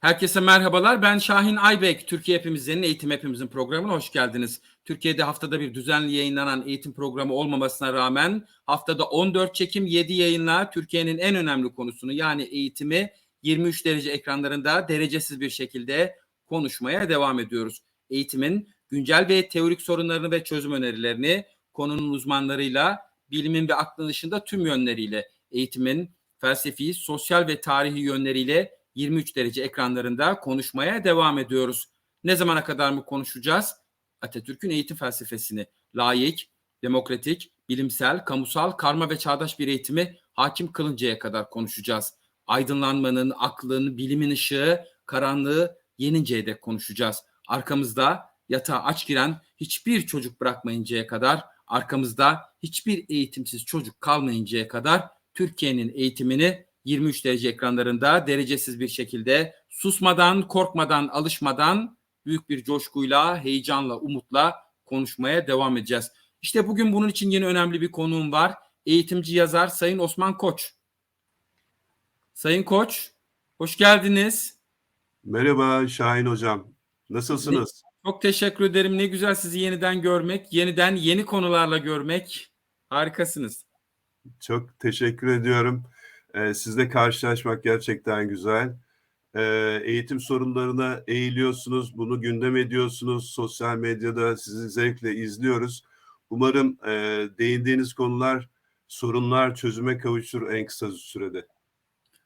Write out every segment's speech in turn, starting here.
Herkese merhabalar. Ben Şahin Aybek. Türkiye Hepimizin Eğitim Hepimizin programına hoş geldiniz. Türkiye'de haftada bir düzenli yayınlanan eğitim programı olmamasına rağmen haftada 14 çekim 7 yayınla Türkiye'nin en önemli konusunu yani eğitimi 23 derece ekranlarında derecesiz bir şekilde konuşmaya devam ediyoruz. Eğitimin güncel ve teorik sorunlarını ve çözüm önerilerini konunun uzmanlarıyla, bilimin ve aklın dışında tüm yönleriyle, eğitimin felsefi, sosyal ve tarihi yönleriyle 23 derece ekranlarında konuşmaya devam ediyoruz. Ne zamana kadar mı konuşacağız? Atatürk'ün eğitim felsefesini layık, demokratik, bilimsel, kamusal, karma ve çağdaş bir eğitimi hakim kılıncaya kadar konuşacağız. Aydınlanmanın, aklın, bilimin ışığı, karanlığı yeninceye dek konuşacağız. Arkamızda yatağa aç giren hiçbir çocuk bırakmayıncaya kadar, arkamızda hiçbir eğitimsiz çocuk kalmayıncaya kadar Türkiye'nin eğitimini 23 derece ekranlarında derecesiz bir şekilde susmadan, korkmadan, alışmadan büyük bir coşkuyla, heyecanla, umutla konuşmaya devam edeceğiz. İşte bugün bunun için yine önemli bir konuğum var. Eğitimci yazar Sayın Osman Koç. Sayın Koç, hoş geldiniz. Merhaba Şahin Hocam. Nasılsınız? Çok teşekkür ederim. Ne güzel sizi yeniden görmek, yeniden yeni konularla görmek. Harikasınız. Çok teşekkür ediyorum. Ee, sizle karşılaşmak gerçekten güzel. Ee, eğitim sorunlarına eğiliyorsunuz, bunu gündem ediyorsunuz. Sosyal medyada sizi zevkle izliyoruz. Umarım e, değindiğiniz konular, sorunlar çözüme kavuşur en kısa sürede.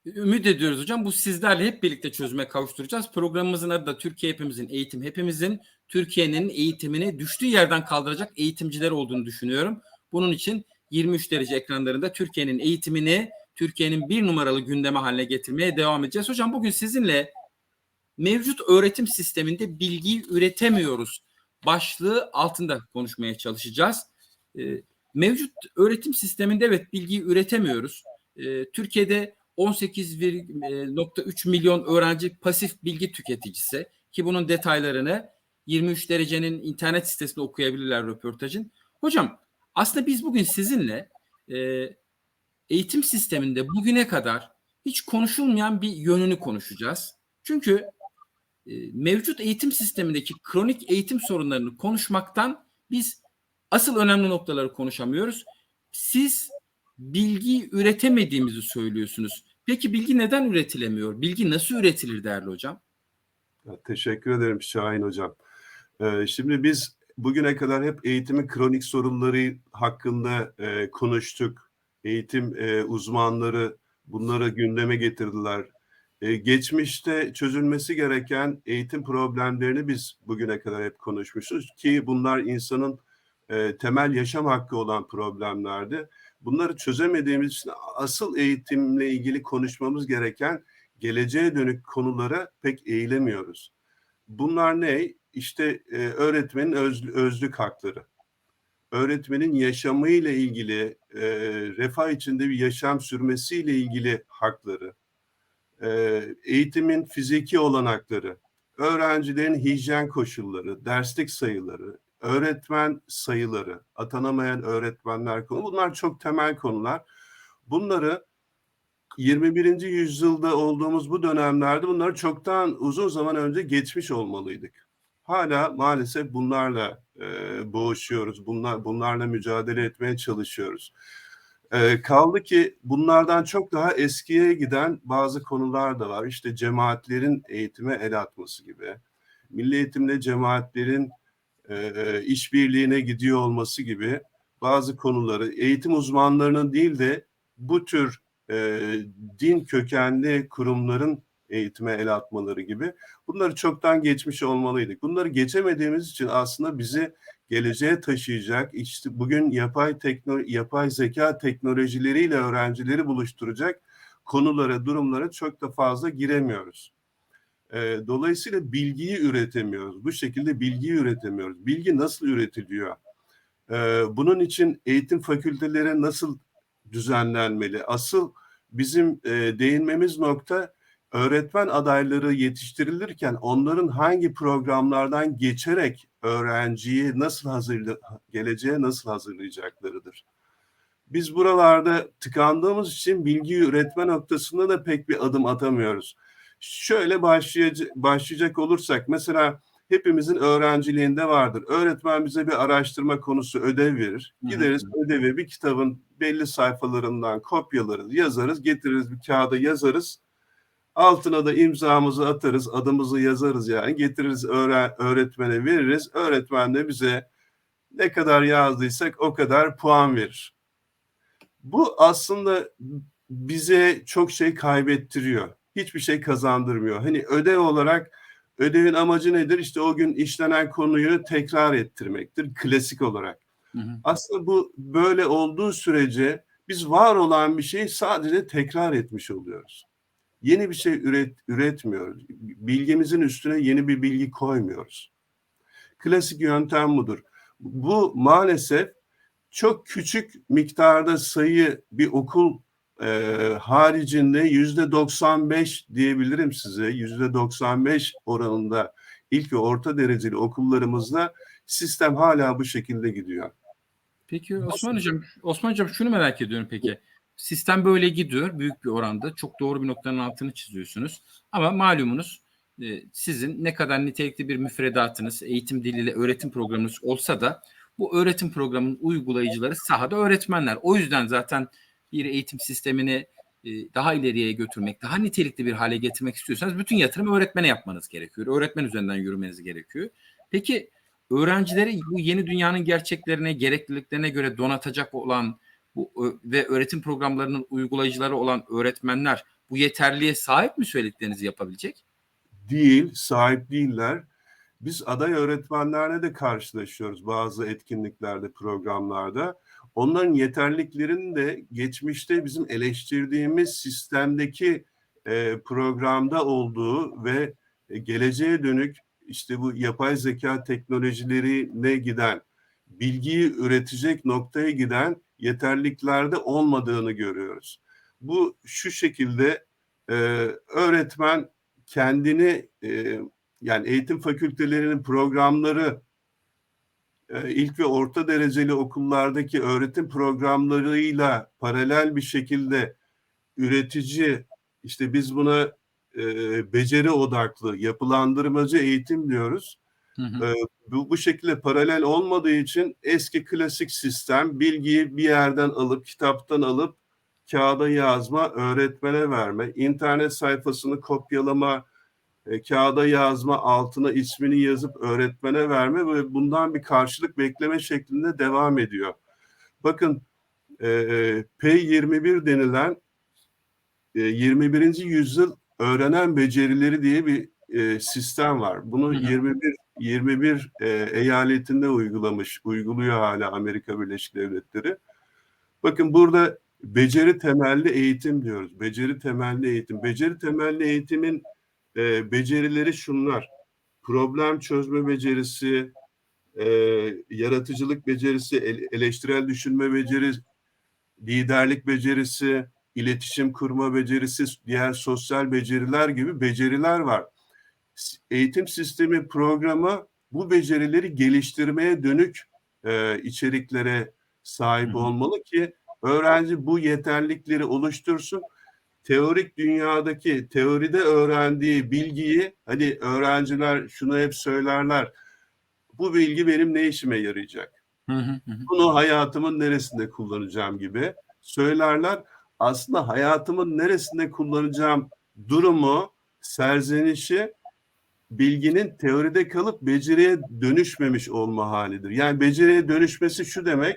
Ümit ediyoruz hocam. Bu sizlerle hep birlikte çözüme kavuşturacağız. Programımızın adı da Türkiye Hepimizin Eğitim Hepimizin Türkiye'nin eğitimini düştüğü yerden kaldıracak eğitimciler olduğunu düşünüyorum. Bunun için 23 derece ekranlarında Türkiye'nin eğitimini Türkiye'nin bir numaralı gündeme haline getirmeye devam edeceğiz. Hocam bugün sizinle mevcut öğretim sisteminde bilgiyi üretemiyoruz başlığı altında konuşmaya çalışacağız. Ee, mevcut öğretim sisteminde evet bilgiyi üretemiyoruz. Ee, Türkiye'de 18,3 milyon öğrenci pasif bilgi tüketicisi ki bunun detaylarını 23 derecenin internet sitesinde okuyabilirler röportajın. Hocam aslında biz bugün sizinle e, eğitim sisteminde bugüne kadar hiç konuşulmayan bir yönünü konuşacağız. Çünkü e, mevcut eğitim sistemindeki kronik eğitim sorunlarını konuşmaktan biz asıl önemli noktaları konuşamıyoruz. Siz bilgi üretemediğimizi söylüyorsunuz. Peki bilgi neden üretilemiyor? Bilgi nasıl üretilir değerli hocam? Teşekkür ederim Şahin Hocam. Ee, şimdi biz bugüne kadar hep eğitimin kronik sorunları hakkında e, konuştuk eğitim e, uzmanları bunları gündeme getirdiler. E, geçmişte çözülmesi gereken eğitim problemlerini biz bugüne kadar hep konuşmuşuz ki bunlar insanın e, temel yaşam hakkı olan problemlerdi. Bunları çözemediğimiz için asıl eğitimle ilgili konuşmamız gereken geleceğe dönük konulara pek eğilemiyoruz. Bunlar ne? İşte e, öğretmenin öz, özlük hakları öğretmenin yaşamıyla ilgili, e, refah içinde bir yaşam sürmesiyle ilgili hakları, e, eğitimin fiziki olanakları, öğrencilerin hijyen koşulları, derslik sayıları, öğretmen sayıları, atanamayan öğretmenler konu bunlar çok temel konular. Bunları 21. yüzyılda olduğumuz bu dönemlerde bunları çoktan uzun zaman önce geçmiş olmalıydık. Hala maalesef bunlarla e, boğuşuyoruz. Bunlar, bunlarla mücadele etmeye çalışıyoruz. Kaldı ki bunlardan çok daha eskiye giden bazı konular da var. İşte cemaatlerin eğitime el atması gibi. Milli eğitimle cemaatlerin işbirliğine gidiyor olması gibi bazı konuları eğitim uzmanlarının değil de bu tür din kökenli kurumların eğitime el atmaları gibi bunları çoktan geçmiş olmalıydık. Bunları geçemediğimiz için aslında bizi geleceğe taşıyacak, işte bugün yapay tekno yapay zeka teknolojileriyle öğrencileri buluşturacak konulara, durumlara çok da fazla giremiyoruz. Dolayısıyla bilgiyi üretemiyoruz. Bu şekilde bilgiyi üretemiyoruz. Bilgi nasıl üretiliyor? Bunun için eğitim fakülteleri nasıl düzenlenmeli? Asıl bizim değinmemiz nokta öğretmen adayları yetiştirilirken onların hangi programlardan geçerek öğrenciyi nasıl hazırla geleceğe nasıl hazırlayacaklarıdır. Biz buralarda tıkandığımız için bilgi üretme noktasında da pek bir adım atamıyoruz. şöyle başlayacak, başlayacak olursak mesela hepimizin öğrenciliğinde vardır. Öğretmen bize bir araştırma konusu ödev verir. Hı hı. Gideriz ödevi bir kitabın belli sayfalarından kopyalarız, yazarız, getiririz bir kağıda yazarız. Altına da imzamızı atarız, adımızı yazarız yani. Getiririz öğre- öğretmene veririz. Öğretmen de bize ne kadar yazdıysak o kadar puan verir. Bu aslında bize çok şey kaybettiriyor. Hiçbir şey kazandırmıyor. Hani ödev olarak ödevin amacı nedir? İşte o gün işlenen konuyu tekrar ettirmektir klasik olarak. Hı hı. Aslında bu böyle olduğu sürece biz var olan bir şeyi sadece tekrar etmiş oluyoruz. Yeni bir şey üret, üretmiyoruz. Bilgimizin üstüne yeni bir bilgi koymuyoruz. Klasik yöntem budur. Bu maalesef çok küçük miktarda sayı bir okul e, haricinde yüzde 95 diyebilirim size yüzde 95 oranında ilk ve orta dereceli okullarımızda sistem hala bu şekilde gidiyor. Peki Osman Hocam, Osman Hocam şunu merak ediyorum peki. Sistem böyle gidiyor büyük bir oranda. Çok doğru bir noktanın altını çiziyorsunuz. Ama malumunuz e, sizin ne kadar nitelikli bir müfredatınız, eğitim diliyle öğretim programınız olsa da bu öğretim programının uygulayıcıları sahada öğretmenler. O yüzden zaten bir eğitim sistemini e, daha ileriye götürmek, daha nitelikli bir hale getirmek istiyorsanız bütün yatırım öğretmene yapmanız gerekiyor. Öğretmen üzerinden yürümeniz gerekiyor. Peki öğrencileri bu yeni dünyanın gerçeklerine, gerekliliklerine göre donatacak olan bu ve öğretim programlarının uygulayıcıları olan öğretmenler bu yeterliğe sahip mi söylediklerinizi yapabilecek? Değil, sahip değiller. Biz aday öğretmenlerle de karşılaşıyoruz bazı etkinliklerde, programlarda. Onların yeterliliklerinin de geçmişte bizim eleştirdiğimiz sistemdeki e, programda olduğu ve e, geleceğe dönük işte bu yapay zeka teknolojilerine giden, bilgiyi üretecek noktaya giden yeterliklerde olmadığını görüyoruz. Bu şu şekilde e, öğretmen kendini e, yani eğitim fakültelerinin programları e, ilk ve orta dereceli okullardaki öğretim programlarıyla paralel bir şekilde üretici işte biz buna e, beceri odaklı yapılandırmacı eğitim diyoruz. Hı hı. Ee, bu, bu şekilde paralel olmadığı için eski klasik sistem bilgiyi bir yerden alıp kitaptan alıp kağıda yazma, öğretmene verme, internet sayfasını kopyalama, e, kağıda yazma, altına ismini yazıp öğretmene verme ve bundan bir karşılık bekleme şeklinde devam ediyor. Bakın e, e, P21 denilen e, 21. yüzyıl öğrenen becerileri diye bir e, sistem var. Bunu Hı hı. 21 21 e, eyaletinde uygulamış, uyguluyor hala Amerika Birleşik Devletleri. Bakın burada beceri temelli eğitim diyoruz. Beceri temelli eğitim. Beceri temelli eğitimin e, becerileri şunlar. Problem çözme becerisi, e, yaratıcılık becerisi, ele- eleştirel düşünme becerisi, liderlik becerisi, iletişim kurma becerisi, diğer sosyal beceriler gibi beceriler var. Eğitim sistemi programı bu becerileri geliştirmeye dönük e, içeriklere sahip Hı hı. olmalı ki öğrenci bu yeterlikleri oluştursun. Teorik dünyadaki teoride öğrendiği bilgiyi hani öğrenciler şunu hep söylerler. Bu bilgi benim ne işime yarayacak? Hı hı hı. bunu hayatımın neresinde kullanacağım gibi söylerler. Aslında hayatımın neresinde kullanacağım durumu, serzenişi bilginin teoride kalıp beceriye dönüşmemiş olma halidir. Yani beceriye dönüşmesi şu demek,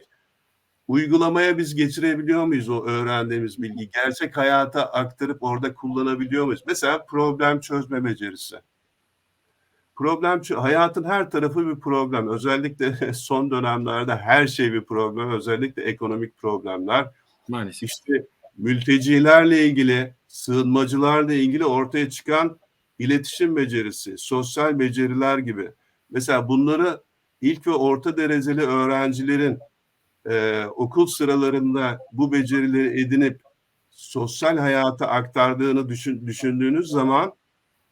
uygulamaya biz geçirebiliyor muyuz o öğrendiğimiz bilgiyi? Gerçek hayata aktarıp orada kullanabiliyor muyuz? Mesela problem çözme becerisi. Problem hayatın her tarafı bir problem. Özellikle son dönemlerde her şey bir problem. Özellikle ekonomik problemler. Maalesef. İşte mültecilerle ilgili, sığınmacılarla ilgili ortaya çıkan iletişim becerisi, sosyal beceriler gibi. Mesela bunları ilk ve orta dereceli öğrencilerin e, okul sıralarında bu becerileri edinip sosyal hayata aktardığını düşün, düşündüğünüz zaman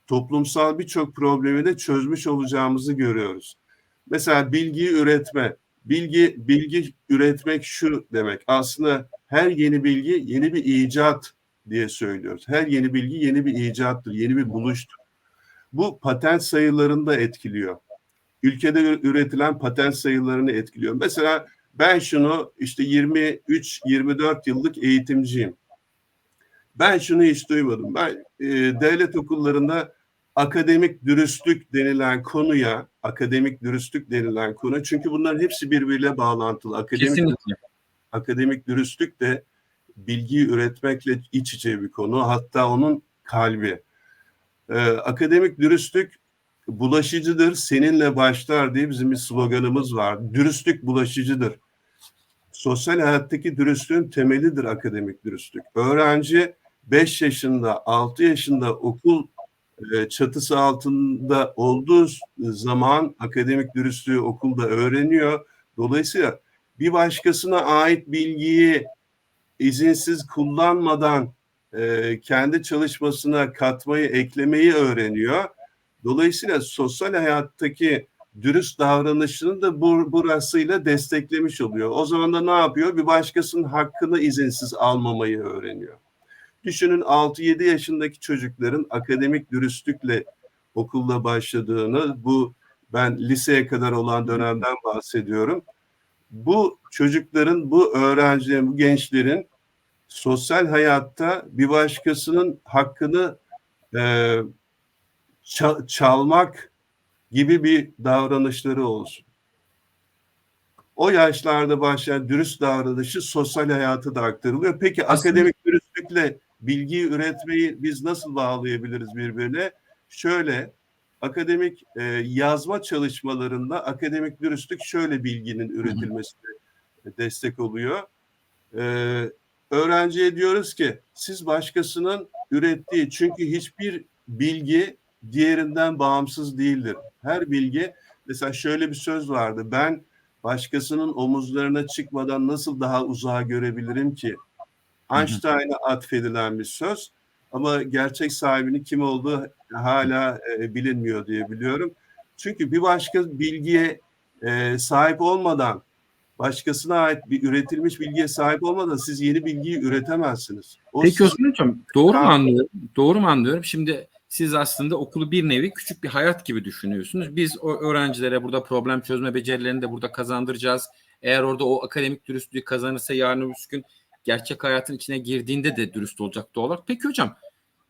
toplumsal birçok problemi de çözmüş olacağımızı görüyoruz. Mesela bilgiyi üretme. Bilgi bilgi üretmek şu demek. Aslında her yeni bilgi yeni bir icat diye söylüyoruz. Her yeni bilgi yeni bir icattır, yeni bir buluştur. Bu patent sayılarını da etkiliyor. Ülkede üretilen patent sayılarını etkiliyor. Mesela ben şunu işte 23-24 yıllık eğitimciyim. Ben şunu hiç duymadım. Ben e, devlet okullarında akademik dürüstlük denilen konuya, akademik dürüstlük denilen konu çünkü bunların hepsi birbiriyle bağlantılı. Akademik Kesinlikle. akademik dürüstlük de bilgiyi üretmekle iç içe bir konu. Hatta onun kalbi. Ee, akademik dürüstlük bulaşıcıdır, seninle başlar diye bizim bir sloganımız var. Dürüstlük bulaşıcıdır. Sosyal hayattaki dürüstlüğün temelidir akademik dürüstlük. Öğrenci 5 yaşında, 6 yaşında okul e, çatısı altında olduğu zaman akademik dürüstlüğü okulda öğreniyor. Dolayısıyla bir başkasına ait bilgiyi izinsiz kullanmadan e, kendi çalışmasına katmayı, eklemeyi öğreniyor. Dolayısıyla sosyal hayattaki dürüst davranışını da bu, burasıyla desteklemiş oluyor. O zaman da ne yapıyor? Bir başkasının hakkını izinsiz almamayı öğreniyor. Düşünün 6-7 yaşındaki çocukların akademik dürüstlükle okulda başladığını, bu ben liseye kadar olan dönemden bahsediyorum. Bu çocukların, bu öğrencilerin, bu gençlerin sosyal hayatta bir başkasının hakkını e, ça- çalmak gibi bir davranışları olsun. O yaşlarda başlayan dürüst davranışı sosyal hayatı da aktarılıyor. Peki Aslında- akademik dürüstlükle bilgiyi üretmeyi biz nasıl bağlayabiliriz birbirine? Şöyle, akademik e, yazma çalışmalarında akademik dürüstlük şöyle bilginin üretilmesine destek oluyor. E, öğrenciye diyoruz ki siz başkasının ürettiği çünkü hiçbir bilgi diğerinden bağımsız değildir. Her bilgi mesela şöyle bir söz vardı. Ben başkasının omuzlarına çıkmadan nasıl daha uzağa görebilirim ki? Einstein'a atfedilen bir söz ama gerçek sahibinin kim olduğu hala e, bilinmiyor diye biliyorum. Çünkü bir başka bilgiye e, sahip olmadan başkasına ait bir üretilmiş bilgiye sahip olmadan siz yeni bilgiyi üretemezsiniz. O Peki Osman Hocam doğru mu anlıyorum? Doğru mu anlıyorum? Şimdi siz aslında okulu bir nevi küçük bir hayat gibi düşünüyorsunuz. Biz o öğrencilere burada problem çözme becerilerini de burada kazandıracağız. Eğer orada o akademik dürüstlüğü kazanırsa yarın öbür gün gerçek hayatın içine girdiğinde de dürüst olacak doğal olarak. Peki hocam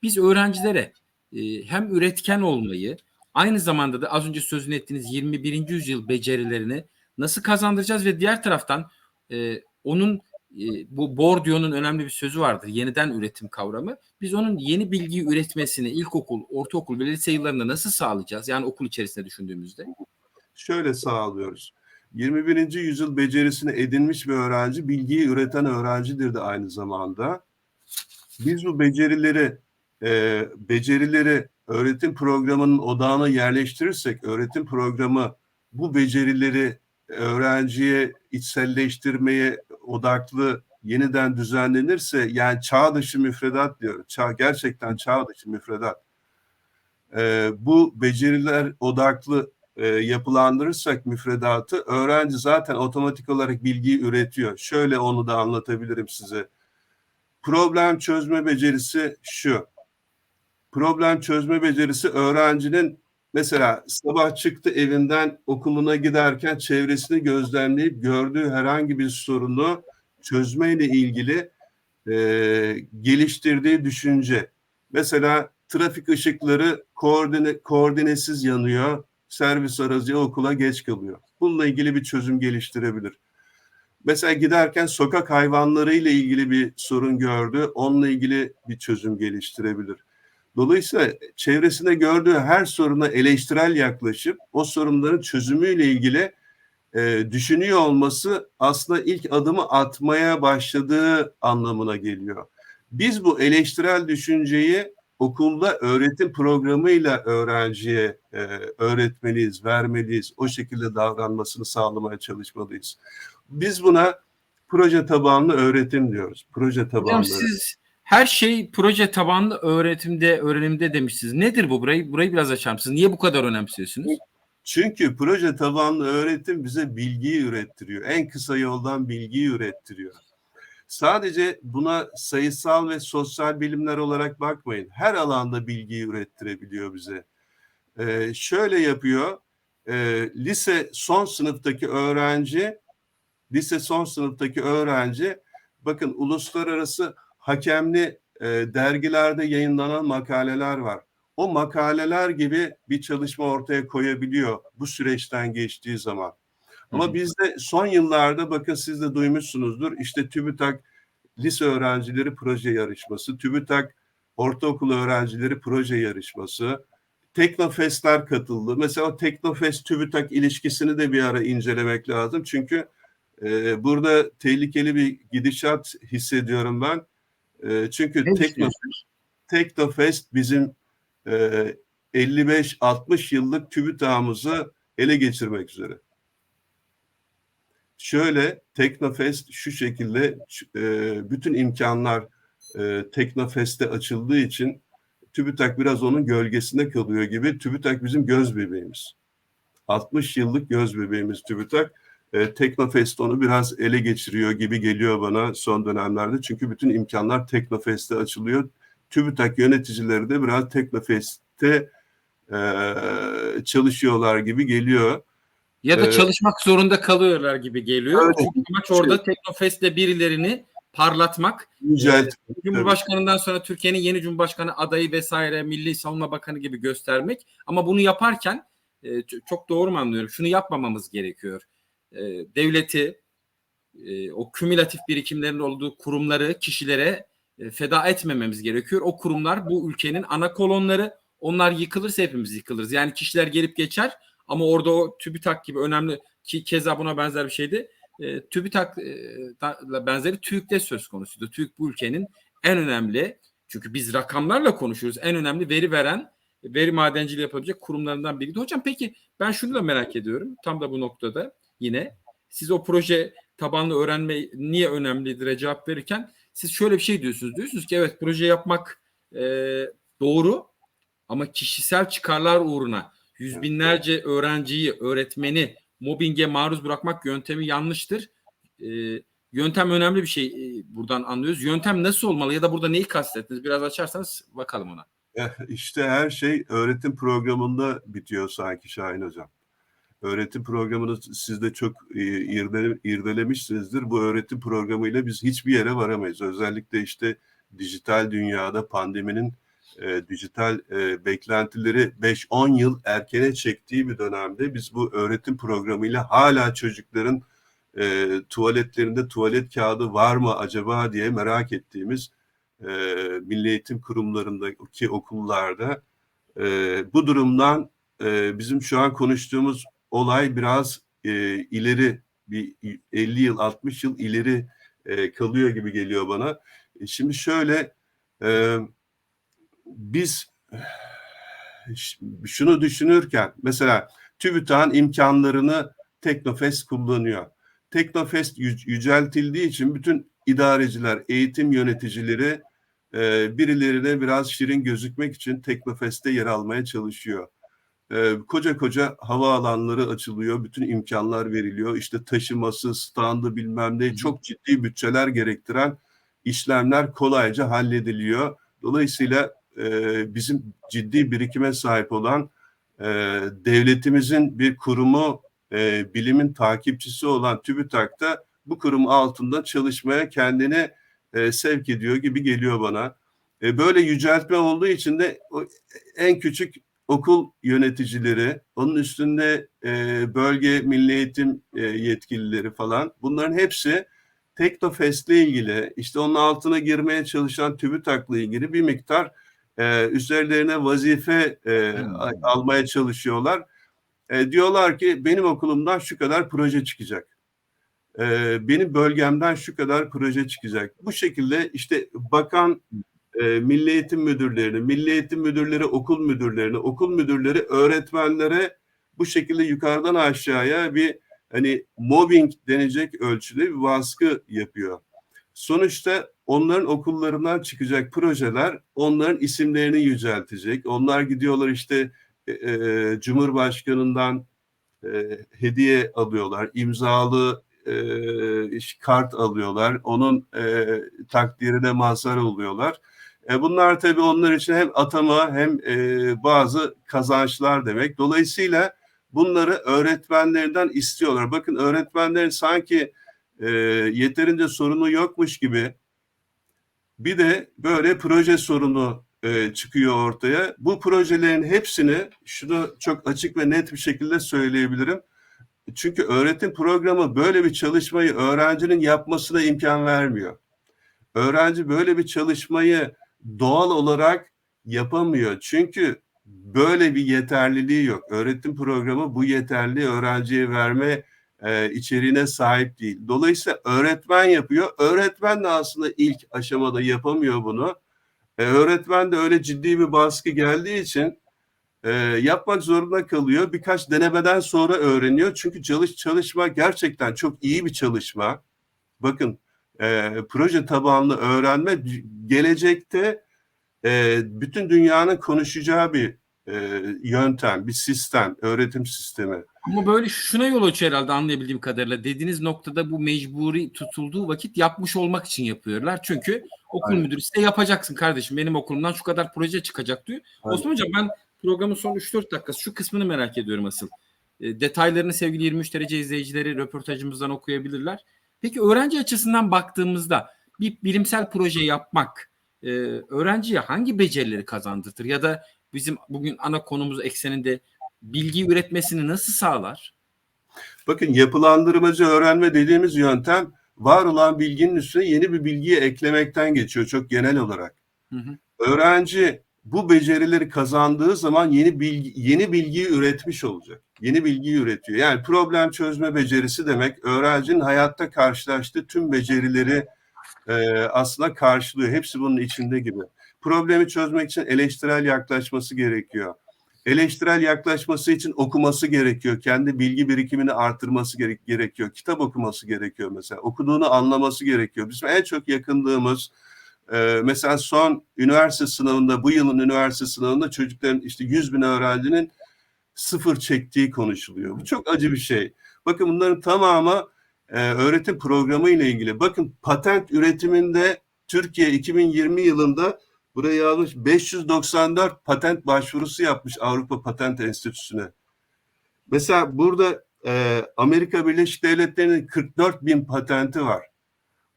biz öğrencilere e, hem üretken olmayı aynı zamanda da az önce sözünü ettiğiniz 21. yüzyıl becerilerini nasıl kazandıracağız ve diğer taraftan e, onun e, bu Bourdieu'nun önemli bir sözü vardır. Yeniden üretim kavramı. Biz onun yeni bilgiyi üretmesini ilkokul, ortaokul ve lise yıllarında nasıl sağlayacağız? Yani okul içerisinde düşündüğümüzde. şöyle sağlıyoruz. 21. yüzyıl becerisini edinmiş bir öğrenci, bilgiyi üreten öğrencidir de aynı zamanda. Biz bu becerileri e, becerileri öğretim programının odağına yerleştirirsek, öğretim programı bu becerileri öğrenciye içselleştirmeye odaklı yeniden düzenlenirse, yani çağ dışı müfredat diyor, çağ, gerçekten çağ dışı müfredat. E, bu beceriler odaklı e, yapılandırırsak müfredatı öğrenci zaten otomatik olarak bilgiyi üretiyor. Şöyle onu da anlatabilirim size. Problem çözme becerisi şu. Problem çözme becerisi öğrencinin mesela sabah çıktı evinden okuluna giderken çevresini gözlemleyip gördüğü herhangi bir sorunu çözmeyle ilgili e, geliştirdiği düşünce. Mesela trafik ışıkları koordine, koordinesiz yanıyor servis aracı okula geç kalıyor. Bununla ilgili bir çözüm geliştirebilir. Mesela giderken sokak hayvanları ile ilgili bir sorun gördü. Onunla ilgili bir çözüm geliştirebilir. Dolayısıyla çevresinde gördüğü her soruna eleştirel yaklaşıp o sorunların çözümüyle ilgili e, düşünüyor olması aslında ilk adımı atmaya başladığı anlamına geliyor. Biz bu eleştirel düşünceyi okulda öğretim programıyla öğrenciye e, öğretmeliyiz, vermeliyiz. O şekilde davranmasını sağlamaya çalışmalıyız. Biz buna proje tabanlı öğretim diyoruz. Proje tabanlı. Hocam siz her şey proje tabanlı öğretimde, öğrenimde demişsiniz. Nedir bu? Burayı burayı biraz açar mısınız? Niye bu kadar önemsiyorsunuz? Çünkü proje tabanlı öğretim bize bilgiyi ürettiriyor. En kısa yoldan bilgiyi ürettiriyor. sadece buna sayısal ve sosyal bilimler olarak bakmayın. Her alanda bilgiyi ürettirebiliyor bize. Ee, şöyle yapıyor. E, lise son sınıftaki öğrenci, lise son sınıftaki öğrenci, bakın uluslararası hakemli e, dergilerde yayınlanan makaleler var. O makaleler gibi bir çalışma ortaya koyabiliyor bu süreçten geçtiği zaman. Ama bizde son yıllarda bakın siz de duymuşsunuzdur işte TÜBİTAK lise öğrencileri proje yarışması, TÜBİTAK ortaokul öğrencileri proje yarışması, Teknofestler katıldı. Mesela Teknofest TÜBİTAK ilişkisini de bir ara incelemek lazım. Çünkü e, burada tehlikeli bir gidişat hissediyorum ben. E, çünkü Teknofest bizim e, 55-60 yıllık TÜBİTAK'ımızı ele geçirmek üzere. Şöyle Teknofest şu şekilde e, bütün imkanlar e, Teknofest'te açıldığı için TÜBİTAK biraz onun gölgesinde kalıyor gibi. TÜBİTAK bizim göz bebeğimiz. 60 yıllık göz bebeğimiz TÜBİTAK. E, Teknofest onu biraz ele geçiriyor gibi geliyor bana son dönemlerde. Çünkü bütün imkanlar Teknofest'te açılıyor. TÜBİTAK yöneticileri de biraz Teknofest'te e, çalışıyorlar gibi geliyor. Ya da Ee, çalışmak zorunda kalıyorlar gibi geliyor. öyle. Çünkü amaç orada Teknofest'le birilerini parlatmak. Yücelt, Cumhurbaşkanından sonra Türkiye'nin yeni Cumhurbaşkanı adayı vesaire Milli Savunma Bakanı gibi göstermek. Ama bunu yaparken e, çok doğru mu anlıyorum? Şunu yapmamamız gerekiyor. E, devleti, e, o kümülatif birikimlerin olduğu kurumları kişilere e, feda etmememiz gerekiyor. O kurumlar bu ülkenin ana kolonları. Onlar yıkılırsa hepimiz yıkılırız. Yani kişiler gelip geçer ama orada o TÜBİTAK gibi önemli ki keza buna benzer bir şeydi. E, TÜBİTAK e, benzeri TÜİK'te söz konusuydu. TÜİK bu ülkenin en önemli çünkü biz rakamlarla konuşuyoruz. En önemli veri veren veri madenciliği yapabilecek kurumlarından biriydi. Hocam peki ben şunu da merak ediyorum. Tam da bu noktada yine siz o proje tabanlı öğrenme niye önemlidir cevap verirken siz şöyle bir şey diyorsunuz. Diyorsunuz ki evet proje yapmak e, doğru ama kişisel çıkarlar uğruna yüz binlerce öğrenciyi, öğretmeni mobbinge maruz bırakmak yöntemi yanlıştır. E, yöntem önemli bir şey e, buradan anlıyoruz. Yöntem nasıl olmalı ya da burada neyi kastettiniz? Biraz açarsanız bakalım ona. İşte her şey öğretim programında bitiyor sanki Şahin Hocam. Öğretim programını siz de çok e, irdele, irdelemişsinizdir. Bu öğretim programıyla biz hiçbir yere varamayız. Özellikle işte dijital dünyada pandeminin e, dijital e, beklentileri 5-10 yıl erkene çektiği bir dönemde biz bu öğretim programıyla hala çocukların e, tuvaletlerinde tuvalet kağıdı var mı acaba diye merak ettiğimiz e, milli eğitim kurumlarındaki okullarda e, bu durumdan e, bizim şu an konuştuğumuz olay biraz e, ileri bir 50 yıl 60 yıl ileri e, kalıyor gibi geliyor bana. E, şimdi şöyle e, biz şunu düşünürken mesela TÜBİTAK'ın imkanlarını Teknofest kullanıyor. Teknofest yü- yüceltildiği için bütün idareciler, eğitim yöneticileri e, birilerine biraz şirin gözükmek için Teknofest'te yer almaya çalışıyor. E, koca koca havaalanları açılıyor, bütün imkanlar veriliyor. İşte taşıması, standı bilmem ne çok ciddi bütçeler gerektiren işlemler kolayca hallediliyor. Dolayısıyla e, bizim ciddi birikime sahip olan e, devletimizin bir kurumu, e, bilimin takipçisi olan TÜBİTAK da bu kurum altında çalışmaya kendini e, sevk ediyor gibi geliyor bana. E, böyle yüceltme olduğu için de o, en küçük okul yöneticileri, onun üstünde e, bölge milli eğitim e, yetkilileri falan bunların hepsi Teknofest'le ilgili işte onun altına girmeye çalışan TÜBİTAK'la ilgili bir miktar e, üzerlerine vazife e, Hmm. almaya çalışıyorlar. E, diyorlar ki benim okulumdan şu kadar proje çıkacak. E, benim bölgemden şu kadar proje çıkacak. Bu şekilde işte bakan e, milli eğitim müdürlerini, milli eğitim müdürleri okul müdürlerini, okul müdürleri öğretmenlere bu şekilde yukarıdan aşağıya bir hani mobbing denecek ölçüde bir baskı yapıyor. Sonuçta onların okullarından çıkacak projeler onların isimlerini yüceltecek. Onlar gidiyorlar işte e, e, Cumhurbaşkanından e, hediye alıyorlar, imzalı e, kart alıyorlar. Onun e, takdirine mazhar oluyorlar. E, bunlar tabii onlar için hem atama hem e, bazı kazançlar demek. Dolayısıyla bunları öğretmenlerinden istiyorlar. Bakın öğretmenlerin sanki e, yeterince sorunu yokmuş gibi bir de böyle proje sorunu çıkıyor ortaya. Bu projelerin hepsini şunu çok açık ve net bir şekilde söyleyebilirim. Çünkü öğretim programı böyle bir çalışmayı öğrencinin yapmasına imkan vermiyor. Öğrenci böyle bir çalışmayı doğal olarak yapamıyor. Çünkü böyle bir yeterliliği yok. Öğretim programı bu yeterliliği öğrenciye verme e, içeriğine sahip değil. Dolayısıyla öğretmen yapıyor. Öğretmen de aslında ilk aşamada yapamıyor bunu. E, öğretmen de öyle ciddi bir baskı geldiği için e, yapmak zorunda kalıyor. Birkaç denemeden sonra öğreniyor. Çünkü çalış çalışma gerçekten çok iyi bir çalışma. Bakın e, proje tabanlı öğrenme gelecekte e, bütün dünyanın konuşacağı bir e, yöntem, bir sistem, öğretim sistemi. Ama böyle şuna yol açıyor herhalde anlayabildiğim kadarıyla. Dediğiniz noktada bu mecburi tutulduğu vakit yapmış olmak için yapıyorlar. Çünkü okul Aynen. müdürü size yapacaksın kardeşim. Benim okulumdan şu kadar proje çıkacak diyor. Aynen. Osman Hocam ben programın son 3-4 dakikası şu kısmını merak ediyorum asıl. E, detaylarını sevgili 23 derece izleyicileri röportajımızdan okuyabilirler. Peki öğrenci açısından baktığımızda bir bilimsel proje yapmak e, öğrenciye hangi becerileri kazandırtır? Ya da bizim bugün ana konumuz ekseninde bilgi üretmesini nasıl sağlar? Bakın yapılandırmacı öğrenme dediğimiz yöntem var olan bilginin üstüne yeni bir bilgiyi eklemekten geçiyor çok genel olarak. Hı hı. Öğrenci bu becerileri kazandığı zaman yeni bilgi yeni bilgiyi üretmiş olacak. Yeni bilgiyi üretiyor. Yani problem çözme becerisi demek öğrencinin hayatta karşılaştığı tüm becerileri e, aslında karşılıyor. Hepsi bunun içinde gibi. Problemi çözmek için eleştirel yaklaşması gerekiyor. Eleştirel yaklaşması için okuması gerekiyor. Kendi bilgi birikimini artırması gerek- gerekiyor. Kitap okuması gerekiyor mesela. Okuduğunu anlaması gerekiyor. Bizim en çok yakındığımız e, mesela son üniversite sınavında bu yılın üniversite sınavında çocukların işte 100 bin öğrencinin sıfır çektiği konuşuluyor. Bu çok acı bir şey. Bakın bunların tamamı e, öğretim programı ile ilgili. Bakın patent üretiminde Türkiye 2020 yılında buraya yazmış 594 patent başvurusu yapmış Avrupa Patent Enstitüsü'ne. Mesela burada e, Amerika Birleşik Devletleri'nin 44 bin patenti var.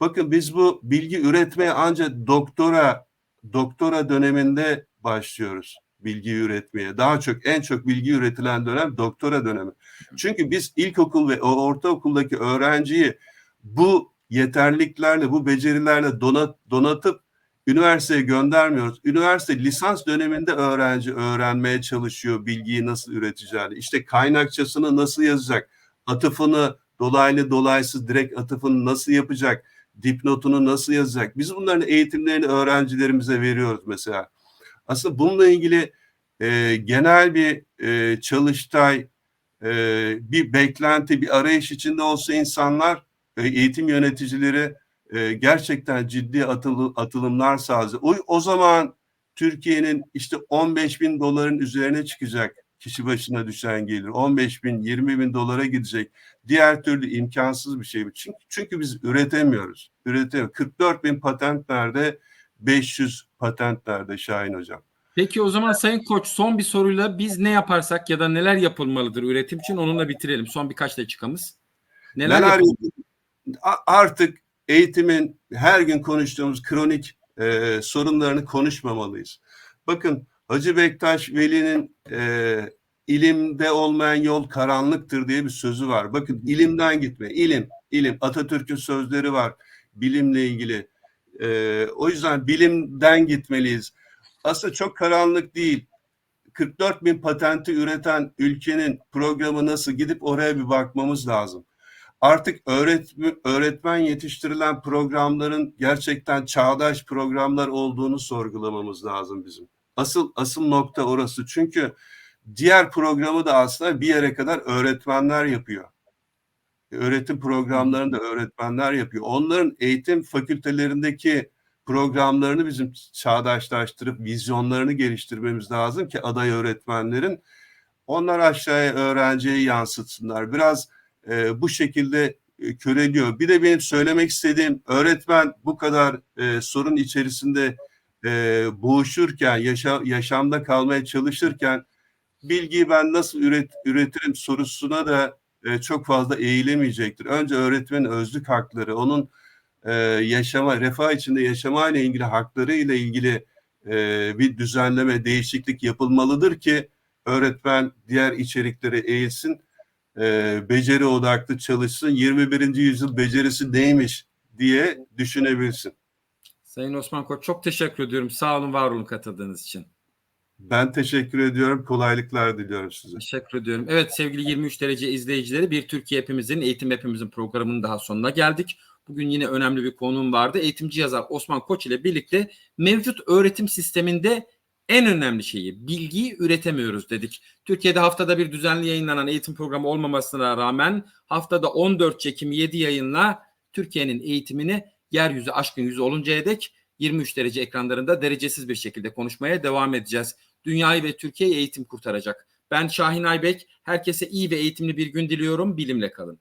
Bakın biz bu bilgi üretmeye ancak doktora doktora döneminde başlıyoruz bilgi üretmeye. Daha çok en çok bilgi üretilen dönem doktora dönemi. Çünkü biz ilkokul ve ortaokuldaki öğrenciyi bu yeterliliklerle, bu becerilerle donat, donatıp üniversiteye göndermiyoruz. Üniversite lisans döneminde öğrenci öğrenmeye çalışıyor bilgiyi nasıl üreteceğini. İşte kaynakçasını nasıl yazacak, atıfını dolaylı dolaysız direkt atıfını nasıl yapacak, dipnotunu nasıl yazacak. Biz bunların eğitimlerini öğrencilerimize veriyoruz mesela. Aslında bununla ilgili e, genel bir e, çalıştay, e, bir beklenti, bir arayış içinde olsa insanlar, e, eğitim yöneticileri e, gerçekten ciddi atıl, atılımlar sağlayacak. O, o zaman Türkiye'nin işte 15 bin doların üzerine çıkacak kişi başına düşen gelir. 15 bin, 20 bin dolara gidecek. Diğer türlü imkansız bir şey. Çünkü, çünkü biz üretemiyoruz. Üretemiyoruz. 44 bin patent nerede? 500 patent nerede Şahin Hocam? Peki o zaman Sayın Koç son bir soruyla biz ne yaparsak ya da neler yapılmalıdır üretim için onunla bitirelim. Son birkaç dakikamız. Neler, Neler artık eğitimin her gün konuştuğumuz kronik e, sorunlarını konuşmamalıyız. Bakın Hacı Bektaş Veli'nin e, ilimde olmayan yol karanlıktır diye bir sözü var. Bakın ilimden gitme, ilim, ilim. Atatürk'ün sözleri var bilimle ilgili. E, o yüzden bilimden gitmeliyiz. Aslında çok karanlık değil. 44 bin patenti üreten ülkenin programı nasıl gidip oraya bir bakmamız lazım artık öğretmen, öğretmen yetiştirilen programların gerçekten çağdaş programlar olduğunu sorgulamamız lazım bizim. Asıl asıl nokta orası. Çünkü diğer programı da aslında bir yere kadar öğretmenler yapıyor. Öğretim programlarını da öğretmenler yapıyor. Onların eğitim fakültelerindeki programlarını bizim çağdaşlaştırıp vizyonlarını geliştirmemiz lazım ki aday öğretmenlerin onlar aşağıya öğrenciye yansıtsınlar. Biraz e, bu şekilde e, köreliyor. Bir de benim söylemek istediğim öğretmen bu kadar e, sorun içerisinde e, boğuşurken, yaşa, yaşamda kalmaya çalışırken bilgiyi ben nasıl üret, üretirim sorusuna da e, çok fazla eğilemeyecektir. Önce öğretmenin özlük hakları, onun e, yaşama, refah içinde yaşama ile ilgili hakları ile ilgili e, bir düzenleme, değişiklik yapılmalıdır ki öğretmen diğer içeriklere eğilsin, e, beceri odaklı çalışsın, 21. yüzyıl becerisi neymiş diye düşünebilsin. Sayın Osman Koç çok teşekkür ediyorum. Sağ olun, var olun katıldığınız için. Ben teşekkür ediyorum. Kolaylıklar diliyorum size. Teşekkür ediyorum. Evet sevgili 23 derece izleyicileri bir Türkiye hepimizin eğitim hepimizin programının daha sonuna geldik. Bugün yine önemli bir konuğum vardı. Eğitimci yazar Osman Koç ile birlikte mevcut öğretim sisteminde en önemli şeyi bilgiyi üretemiyoruz dedik. Türkiye'de haftada bir düzenli yayınlanan eğitim programı olmamasına rağmen haftada 14 çekim 7 yayınla Türkiye'nin eğitimini yeryüzü aşkın yüzü oluncaya dek 23 derece ekranlarında derecesiz bir şekilde konuşmaya devam edeceğiz. Dünyayı ve Türkiye'yi eğitim kurtaracak. Ben Şahin Aybek. Herkese iyi ve eğitimli bir gün diliyorum. Bilimle kalın.